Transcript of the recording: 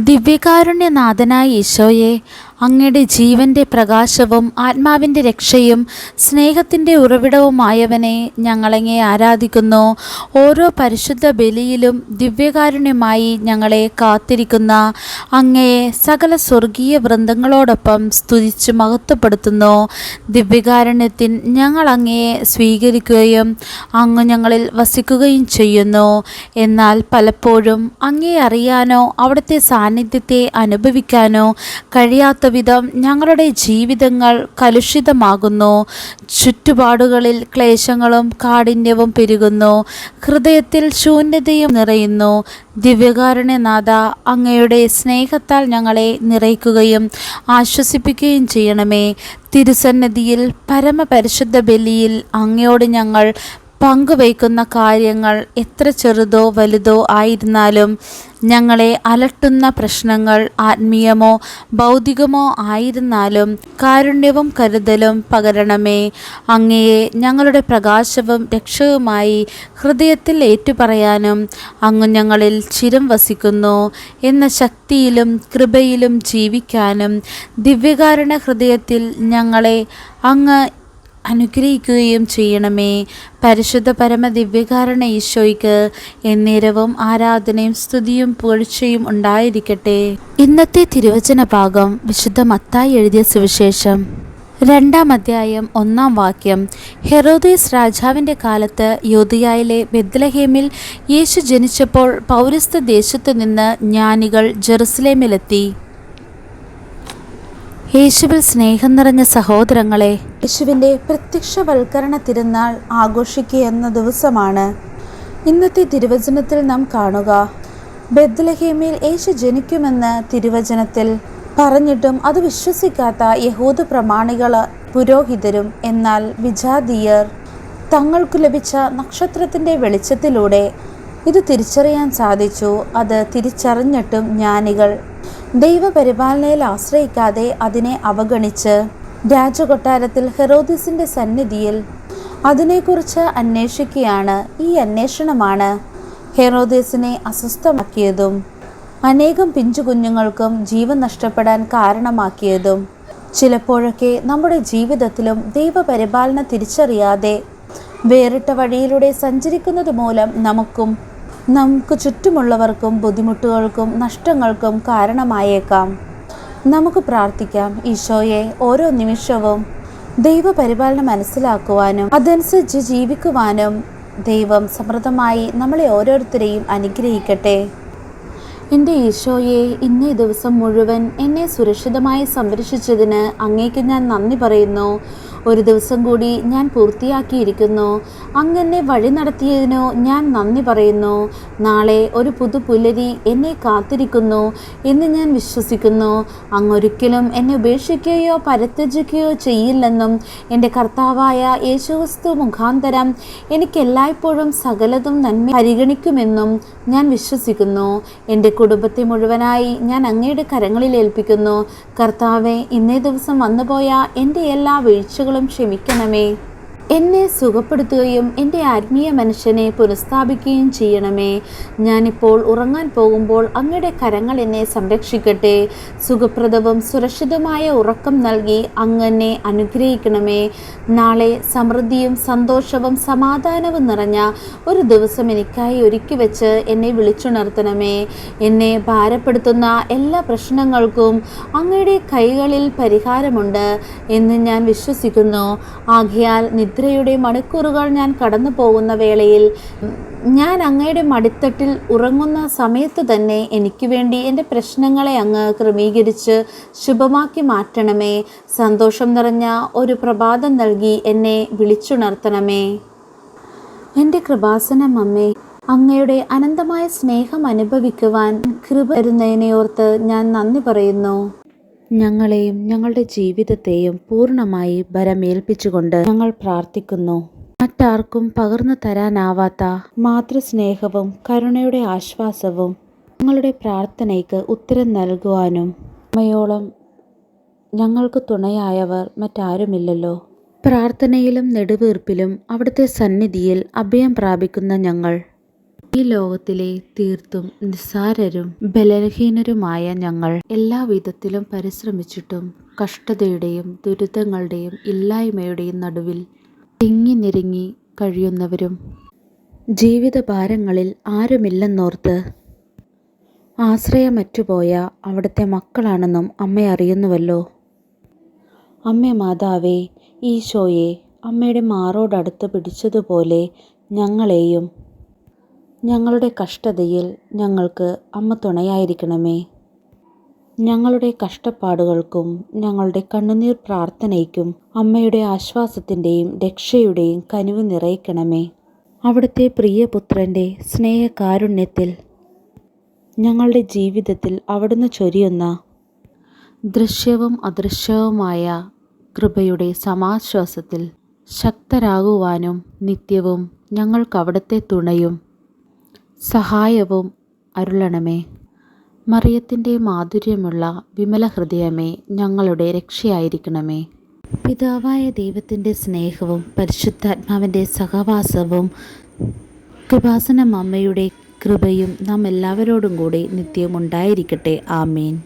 ദിവ്യകാരുണ്യനാഥനായ ഈശോയെ അങ്ങയുടെ ജീവന്റെ പ്രകാശവും ആത്മാവിന്റെ രക്ഷയും സ്നേഹത്തിന്റെ ഉറവിടവുമായവനെ ഞങ്ങളങ്ങെ ആരാധിക്കുന്നു. ഓരോ പരിശുദ്ധ ബലിയിലും ദിവ്യകാരുണ്യമായി ഞങ്ങളെ കാത്തിരിക്കുന്ന അങ്ങയെ സകല സ്വർഗീയ വൃന്ദങ്ങളോടൊപ്പം സ്തുതിച്ച് മഹത്വപ്പെടുത്തുന്നു. ദിവ്യകാരുണ്യത്തിൽ ഞങ്ങൾ അങ്ങയെ സ്വീകരിക്കുകയും അങ്ങ് ഞങ്ങളിൽ വസിക്കുകയും ചെയ്യുന്നു. എന്നാൽ പലപ്പോഴും അങ്ങയെ അറിയാനോ അവിടുത്തെ സാന്നിധ്യത്തെ അനുഭവിക്കാനോ കഴിയാത്ത വിധം ഞങ്ങളുടെ ജീവിതങ്ങൾ കലുഷിതമാകുന്നു. ചുറ്റുപാടുകളിൽ ക്ലേശങ്ങളും കാഠിന്യവും പെരുകുന്നു. ഹൃദയത്തിൽ ശൂന്യതയും നിറയുന്നു. ദിവ്യകാരുണ്യനാഥ അങ്ങയുടെ സ്നേഹത്താൽ ഞങ്ങളെ നിറയ്ക്കുകയും ആശ്വസിപ്പിക്കുകയും ചെയ്യണമേ. തിരുസന്നിധിയിൽ പരമപരിശുദ്ധ ബലിയിൽ അങ്ങയോട് ഞങ്ങൾ പങ്കുവയ്ക്കുന്ന കാര്യങ്ങൾ എത്ര ചെറുതോ വലുതോ ആയിരുന്നാലും ഞങ്ങളെ അലട്ടുന്ന പ്രശ്നങ്ങൾ ആത്മീയമോ ഭൗതികമോ ആയിരുന്നാലും കാരുണ്യവും കരുതലും പകരണമേ. അങ്ങയെ ഞങ്ങളുടെ പ്രകാശവും രക്ഷവുമായി ഹൃദയത്തിൽ ഏറ്റുപറയാനും അങ്ങ് ഞങ്ങളിൽ ചിരം വസിക്കുന്നു. എന്ന ശക്തിയിലും കൃപയിലും ജീവിക്കാനും ദിവ്യകാരണ ഹൃദയത്തിൽ ഞങ്ങളെ അങ്ങ് അനുഗ്രഹിക്കുകയും ചെയ്യണമേ. പരിശുദ്ധ പരമ ദിവ്യകാരണ ഈശോയ്ക്ക് എന്നേരവും ആരാധനയും സ്തുതിയും പുകഴ്ചയും ഉണ്ടായിരിക്കട്ടെ. ഇന്നത്തെ തിരുവചന ഭാഗം വിശുദ്ധ മത്തായി എഴുതിയ സുവിശേഷം. രണ്ടാം അധ്യായം ഒന്നാം വാക്യം. ഹെറോദേസ് രാജാവിന്റെ കാലത്ത് യോധിയായിലെ ബെദ്ലഹേമിൽ യേശു ജനിച്ചപ്പോൾ പൗരസ്ത്യ ദേശത്തു നിന്ന് ജ്ഞാനികൾ ജെറുസലേമിലെത്തി. യേശുവിൽ സ്നേഹം നിറഞ്ഞ സഹോദരങ്ങളെ യേശുവിന്റെ പ്രത്യക്ഷവൽക്കരണ തിരുനാൾ ആഘോഷിക്കുക എന്ന ദിവസമാണ്. ഇന്നത്തെ തിരുവചനത്തിൽ നാം കാണുക ബദ്ലഹേമിൽ യേശു ജനിക്കുമെന്ന് തിരുവചനത്തിൽ പറഞ്ഞിട്ടും അത് വിശ്വസിക്കാത്ത യഹൂദ പ്രമാണികൾ പുരോഹിതരും എന്നാൽ വിജാതീയർ. തങ്ങൾക്കു ലഭിച്ച നക്ഷത്രത്തിന്റെ വെളിച്ചത്തിലൂടെ ഇത് തിരിച്ചറിയാൻ സാധിച്ചു. അത് തിരിച്ചറിഞ്ഞിട്ടും ജ്ഞാനികൾ ദൈവപരിപാലനയിൽ ആശ്രയിക്കാതെ അതിനെ അവഗണിച്ച് രാജകൊട്ടാരത്തിൽ ഹെറോദിസിന്റെ സന്നിധിയിൽ അതിനെക്കുറിച്ച് അന്വേഷിക്കുകയാണ് ഈ അന്വേഷണമാണ്. ഹെറോദിസിനെ അസ്വസ്ഥമാക്കിയതും അനേകം പിഞ്ചു കുഞ്ഞുങ്ങൾക്കും ജീവൻ നഷ്ടപ്പെടാൻ കാരണമാക്കിയതും ചിലപ്പോഴൊക്കെ നമ്മുടെ ജീവിതത്തിലും ദൈവപരിപാലന തിരിച്ചറിയാതെ വേറിട്ട വഴിയിലൂടെ സഞ്ചരിക്കുന്നത് മൂലം നമുക്കും നമുക്ക് ചുറ്റുമുള്ളവർക്കും ബുദ്ധിമുട്ടുകൾക്കും നഷ്ടങ്ങൾക്കും കാരണമായേക്കാം. നമുക്ക് പ്രാർത്ഥിക്കാം ഈശോയെ ഓരോ നിമിഷവും ദൈവപരിപാലനം മനസ്സിലാക്കുവാനും അതനുസരിച്ച് ജീവിക്കുവാനും ദൈവം സമൃദ്ധമായി നമ്മളെ ഓരോരുത്തരെയും അനുഗ്രഹിക്കട്ടെ. എന്റെ ഈശോയെ ഇന്നേ ദിവസം മുഴുവൻ എന്നെ സുരക്ഷിതമായി സംരക്ഷിച്ചതിന് അങ്ങേക്ക് ഞാൻ നന്ദി പറയുന്നു. ഒരു ദിവസം കൂടി ഞാൻ പൂർത്തിയാക്കിയിരിക്കുന്നു. അങ്ങെന്നെ വഴി നടത്തിയതിനോ ഞാൻ നന്ദി പറയുന്നു. നാളെ ഒരു പുതു പുലരി എന്നെ കാത്തിരിക്കുന്നു എന്ന് ഞാൻ വിശ്വസിക്കുന്നു. അങ്ങൊരിക്കലും എന്നെ ഉപേക്ഷിക്കുകയോ പരത്യജിക്കുകയോ ചെയ്യില്ലെന്നും എന്റെ കർത്താവായ യേശുവസ്തു മുഖാന്തരം എനിക്ക് എല്ലായ്പ്പോഴും സകലതും നന്മ പരിഗണിക്കുമെന്നും ഞാൻ വിശ്വസിക്കുന്നു. എന്റെ കുടുംബത്തെ മുഴുവനായി ഞാൻ അങ്ങയുടെ കരങ്ങളിൽ ഏൽപ്പിക്കുന്നു. കർത്താവെ ഇന്നേ ദിവസം വന്നുപോയ എന്റെ എല്ലാ വീഴ്ചകളും ക്ഷമിക്കണമേ. എന്നെ സുഖപ്പെടുത്തുകയും എന്റെ ആത്മീയ മനുഷ്യനെ പുനഃസ്ഥാപിക്കുകയും ചെയ്യണമേ. ഞാനിപ്പോൾ ഉറങ്ങാൻ പോകുമ്പോൾ അങ്ങയുടെ കരങ്ങൾ എന്നെ സംരക്ഷിക്കട്ടെ. സുഖപ്രദവും സുരക്ഷിതമായ ഉറക്കം നൽകി അങ്ങ് എന്നെ അനുഗ്രഹിക്കണമേ. നാളെ സമൃദ്ധിയും സന്തോഷവും സമാധാനവും നിറഞ്ഞ ഒരു ദിവസം എനിക്കായി ഒരുക്കി വെച്ച് എന്നെ വിളിച്ചുണർത്തണമേ. എന്നെ ഭാരപ്പെടുത്തുന്ന എല്ലാ പ്രശ്നങ്ങൾക്കും അങ്ങയുടെ കൈകളിൽ പരിഹാരമുണ്ട് എന്ന് ഞാൻ വിശ്വസിക്കുന്നു. ആകയാൽ നിദ്രയുടെ മണിക്കൂറുകൾ ഞാൻ കടന്നു പോകുന്ന വേളയിൽ ഞാൻ അങ്ങയുടെ മടിത്തട്ടിൽ ഉറങ്ങുന്ന സമയത്ത് തന്നെ എനിക്ക് വേണ്ടി എന്റെ പ്രശ്നങ്ങളെ അങ്ങ് ക്രമീകരിച്ച് ശുഭമാക്കി മാറ്റണമേ. സന്തോഷം നിറഞ്ഞ ഒരു പ്രഭാതം നൽകി എന്നെ വിളിച്ചുണർത്തണമേ. എന്റെ കൃപാസനം അമ്മേ അങ്ങയുടെ അനന്തമായ സ്നേഹം അനുഭവിക്കുവാൻ കൃപ തരുന്നതിനെയോർത്ത് ഞാൻ നന്ദി പറയുന്നു. ഞങ്ങളെയും ഞങ്ങളുടെ ജീവിതത്തെയും പൂർണമായി ഭരമേൽപ്പിച്ചുകൊണ്ട് ഞങ്ങൾ പ്രാർത്ഥിക്കുന്നു. മറ്റാർക്കും പകർന്നു തരാനാവാത്ത മാതൃസ്നേഹവും കരുണയുടെ ആശ്വാസവും ഞങ്ങളുടെ പ്രാർത്ഥനയ്ക്ക് ഉത്തരം നൽകുവാനും അമ്മയോളം ഞങ്ങൾക്ക് തുണയായവർ മറ്റാരുമില്ലല്ലോ. പ്രാർത്ഥനയിലും നെടുവീർപ്പിലും അവിടുത്തെ സന്നിധിയിൽ അഭയം പ്രാപിക്കുന്ന ഞങ്ങൾ ഈ ലോകത്തിലെ തീർത്തും നിസ്സാരരും ബലഹീനരുമായ ഞങ്ങൾ എല്ലാ വിധത്തിലും പരിശ്രമിച്ചിട്ടും കഷ്ടതയുടെയും ദുരിതങ്ങളുടെയും ഇല്ലായ്മയുടെയും നടുവിൽ തിങ്ങി നിരങ്ങി കഴിയുന്നവരും ജീവിതഭാരങ്ങളിൽ ആരുമില്ലെന്നോർത്ത് ആശ്രയമറ്റുപോയ അവിടുത്തെ മക്കളാണെന്നും അമ്മ അറിയുന്നുവല്ലോ. അമ്മ മാതാവേ ഈശോയെ അമ്മയുടെ മാറോടടുത്ത് പിടിച്ചതുപോലെ ഞങ്ങളെയും ഞങ്ങളുടെ കഷ്ടതയിൽ ഞങ്ങൾക്ക് അമ്മ തുണയായിരിക്കണമേ. ഞങ്ങളുടെ കഷ്ടപ്പാടുകൾക്കും ഞങ്ങളുടെ കണ്ണുനീർ പ്രാർത്ഥനയ്ക്കും അമ്മയുടെ ആശ്വാസത്തിന്റെയും രക്ഷയുടെയും കനിവ് നിറയ്ക്കണമേ. അവിടുത്തെ പ്രിയപുത്രന്റെ സ്നേഹകാരുണ്യത്തിൽ ഞങ്ങളുടെ ജീവിതത്തിൽ അവിടുന്ന് ചൊരിയുന്ന ദൃശ്യവും അദൃശ്യവുമായ കൃപയുടെ സമാശ്വാസത്തിൽ ശക്തരാകുവാനും നിത്യവും ഞങ്ങൾക്ക് അവിടുത്തെ തുണയും സഹായവും അരുളണമേ. മറിയത്തിന്റെ മാധുര്യമുള്ള വിമല ഹൃദയമേ ഞങ്ങളുടെ രക്ഷയായിരിക്കണമേ. പിതാവായ ദൈവത്തിന്റെ സ്നേഹവും പരിശുദ്ധാത്മാവിന്റെ സഹവാസവും കൃപാസന അമ്മയുടെ കൃപയും നാം എല്ലാവരോടും കൂടി നിത്യം ഉണ്ടായിരിക്കട്ടെ ആമേൻ.